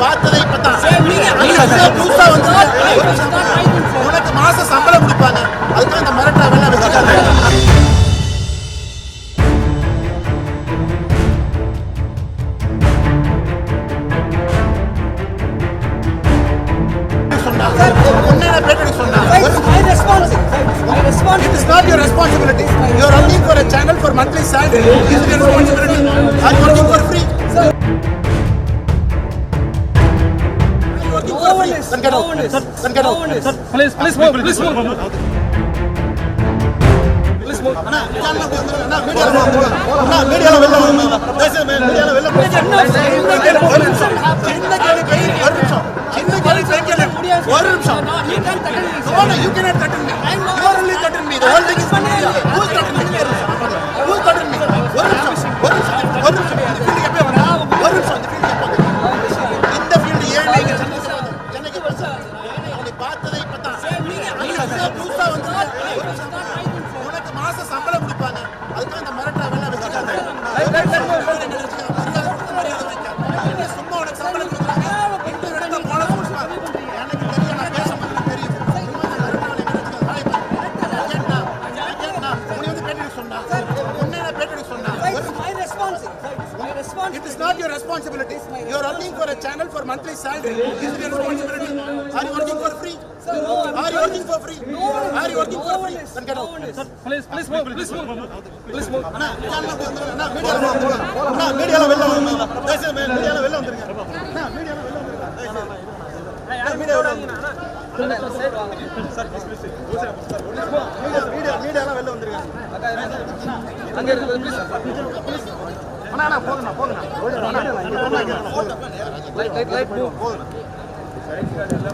பார்த்ததே It is not your responsibility. You are running for a channel for monthly salary. Is it your responsibility? Are you working for free? Are you working for free? Then get out. Then get out. Please, please move, please move. Anna, channel க்கு வந்து- அண்ணா, media ல வாங்க. அண்ணா, மீடியால வெளில வாங்க. தயவுசெய்து மே- மீடியால வெளில வாங்க. சின்ன கேள்வி, ஒரு நிமிஷம். சின்ன கேள்வி, கேள்வி, ஒரு நிமிஷம். சின்ன கேள்வி, கேட்கல. ஒரு அதுக்காக இந்த மிரட்டா வேலை வச்சுக்காங்க சும்மா சொன்னா பேட்டி சொன்னா. It is not your responsibility. You are running for a channel for monthly salary. Is it your responsibility? Are you working for free? Are you working for free? Are you working for free? Then get out. Please, please move, please move. Please move. அண்ணா, மீடியால வெளில மே- மீடியால வெளில வந்துருங்க. அண்ணா, மீடியால வெளில வந்துருங்க. தயவுசெய்து. அண்ணா, மீடியா வெளில வந்துருங்க. மீடியா- மீடியா- மீடியாலாம் வெளில வந்துருங்க. அங்க இருக்கு, please. அண்ணா, அண்ணா, போங்கண்ணா, போங்கண்ணா. அண்ணா, இங்க போனா இங்க இருங்க, போதும். Light, light, light, move.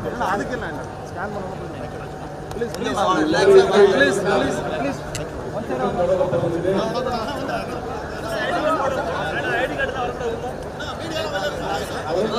அண்ணா, அதுக்கு என்ன. ஸ்கேன் பண்ணணும் Please, please, please.